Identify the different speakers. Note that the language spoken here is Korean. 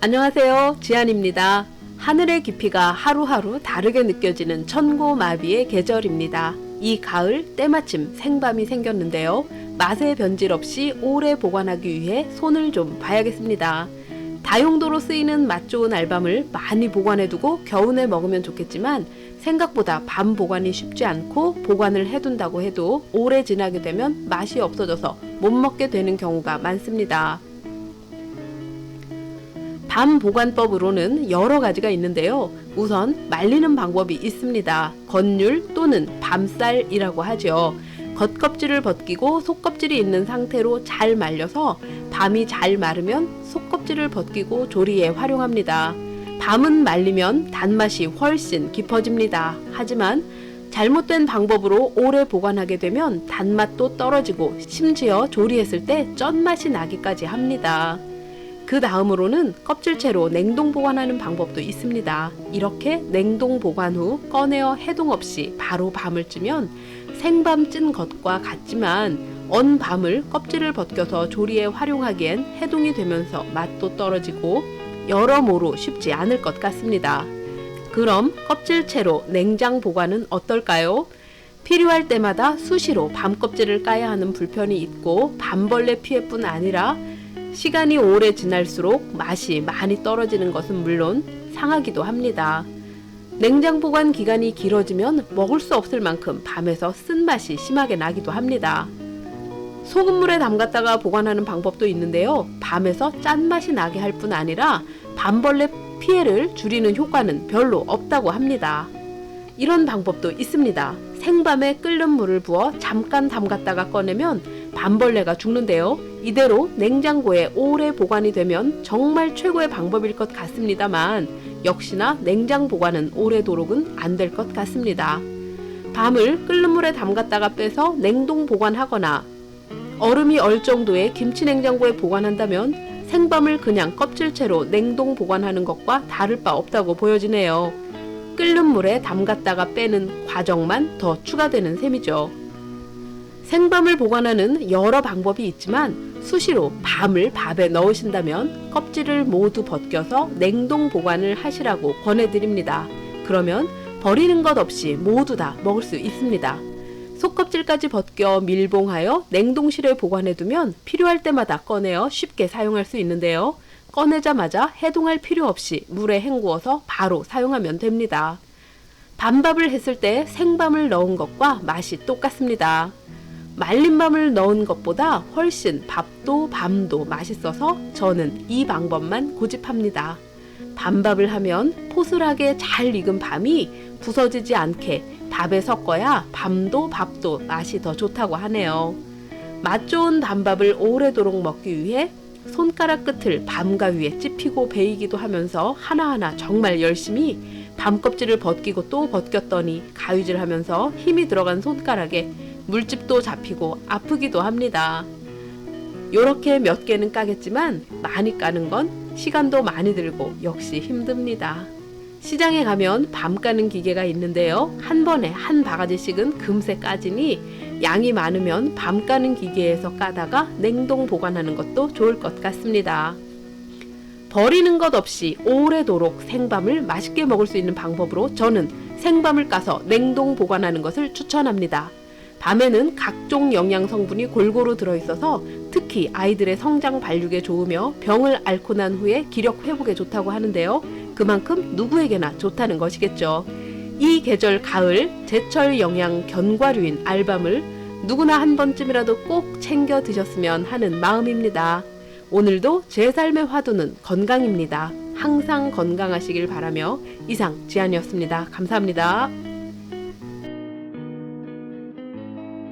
Speaker 1: 안녕하세요. 지안입니다. 하늘의 깊이가 하루하루 다르게 느껴지는 천고마비의 계절입니다. 이 가을 때마침 생밤이 생겼는데요. 맛의 변질 없이 오래 보관하기 위해 손을 좀 봐야겠습니다. 다용도로 쓰이는 맛 좋은 알밤을 많이 보관해두고 겨우내 먹으면 좋겠지만 생각보다 밤 보관이 쉽지 않고 보관을 해둔다고 해도 오래 지나게 되면 맛이 없어져서 못 먹게 되는 경우가 많습니다. 밤 보관법으로는 여러 가지가 있는데요. 우선 말리는 방법이 있습니다. 건율 또는 밤쌀이라고 하죠. 겉껍질을 벗기고 속껍질이 있는 상태로 잘 말려서 밤이 잘 마르면 속껍질을 벗기고 조리에 활용합니다. 밤은 말리면 단맛이 훨씬 깊어집니다. 하지만 잘못된 방법으로 오래 보관하게 되면 단맛도 떨어지고 심지어 조리했을 때 쩐맛이 나기까지 합니다. 그 다음으로는 껍질채로 냉동 보관하는 방법도 있습니다. 이렇게 냉동 보관 후 꺼내어 해동 없이 바로 밤을 찌면 생밤 찐 것과 같지만 언 밤을 껍질을 벗겨서 조리에 활용하기엔 해동이 되면서 맛도 떨어지고 여러모로 쉽지 않을 것 같습니다. 그럼 껍질채로 냉장 보관은 어떨까요? 필요할 때마다 수시로 밤 껍질을 까야 하는 불편이 있고 밤벌레 피해뿐 아니라 시간이 오래 지날수록 맛이 많이 떨어지는 것은 물론 상하기도 합니다. 냉장 보관 기간이 길어지면 먹을 수 없을 만큼 밤에서 쓴맛이 심하게 나기도 합니다. 소금물에 담갔다가 보관하는 방법도 있는데요. 밤에서 짠맛이 나게 할 뿐 아니라 밤벌레 피해를 줄이는 효과는 별로 없다고 합니다. 이런 방법도 있습니다. 생밤에 끓는 물을 부어 잠깐 담갔다가 꺼내면 밤벌레가 죽는데요. 이대로 냉장고에 오래 보관이 되면 정말 최고의 방법일 것 같습니다만 역시나 냉장 보관은 오래도록은 안 될 것 같습니다. 밤을 끓는 물에 담갔다가 빼서 냉동 보관하거나 얼음이 얼 정도의 김치 냉장고에 보관한다면 생밤을 그냥 껍질채로 냉동 보관하는 것과 다를 바 없다고 보여지네요. 끓는 물에 담갔다가 빼는 과정만 더 추가되는 셈이죠. 생밤을 보관하는 여러 방법이 있지만 수시로 밤을 밥에 넣으신다면 껍질을 모두 벗겨서 냉동 보관을 하시라고 권해드립니다. 그러면 버리는 것 없이 모두 다 먹을 수 있습니다. 속껍질까지 벗겨 밀봉하여 냉동실에 보관해두면 필요할 때마다 꺼내어 쉽게 사용할 수 있는데요. 꺼내자마자 해동할 필요 없이 물에 헹구어서 바로 사용하면 됩니다. 밤밥을 했을 때 생밤을 넣은 것과 맛이 똑같습니다. 말린 밤을 넣은 것보다 훨씬 밥도 밤도 맛있어서 저는 이 방법만 고집합니다. 밤밥을 하면 포슬하게 잘 익은 밤이 부서지지 않게 밥에 섞어야 밤도 밥도 맛이 더 좋다고 하네요. 맛 좋은 밤밥을 오래도록 먹기 위해 손가락 끝을 밤가 위에 찝히고 베이기도 하면서 하나하나 정말 열심히 밤 껍질을 벗기고 또 벗겼더니 가위질 하면서 힘이 들어간 손가락에 물집도 잡히고 아프기도 합니다. 요렇게 몇 개는 까겠지만 많이 까는 건 시간도 많이 들고 역시 힘듭니다. 시장에 가면 밤 까는 기계가 있는데요. 한 번에 한 바가지씩은 금세 까지니 양이 많으면 밤 까는 기계에서 까다가 냉동 보관하는 것도 좋을 것 같습니다. 버리는 것 없이 오래도록 생밤을 맛있게 먹을 수 있는 방법으로 저는 생밤을 까서 냉동 보관하는 것을 추천합니다. 밤에는 각종 영양 성분이 골고루 들어있어서 특히 아이들의 성장 발육에 좋으며 병을 앓고 난 후에 기력 회복에 좋다고 하는데요. 그만큼 누구에게나 좋다는 것이겠죠. 이 계절 가을 제철 영양 견과류인 알밤을 누구나 한 번쯤이라도 꼭 챙겨 드셨으면 하는 마음입니다. 오늘도 제 삶의 화두는 건강입니다. 항상 건강하시길 바라며 이상 지안이었습니다. 감사합니다.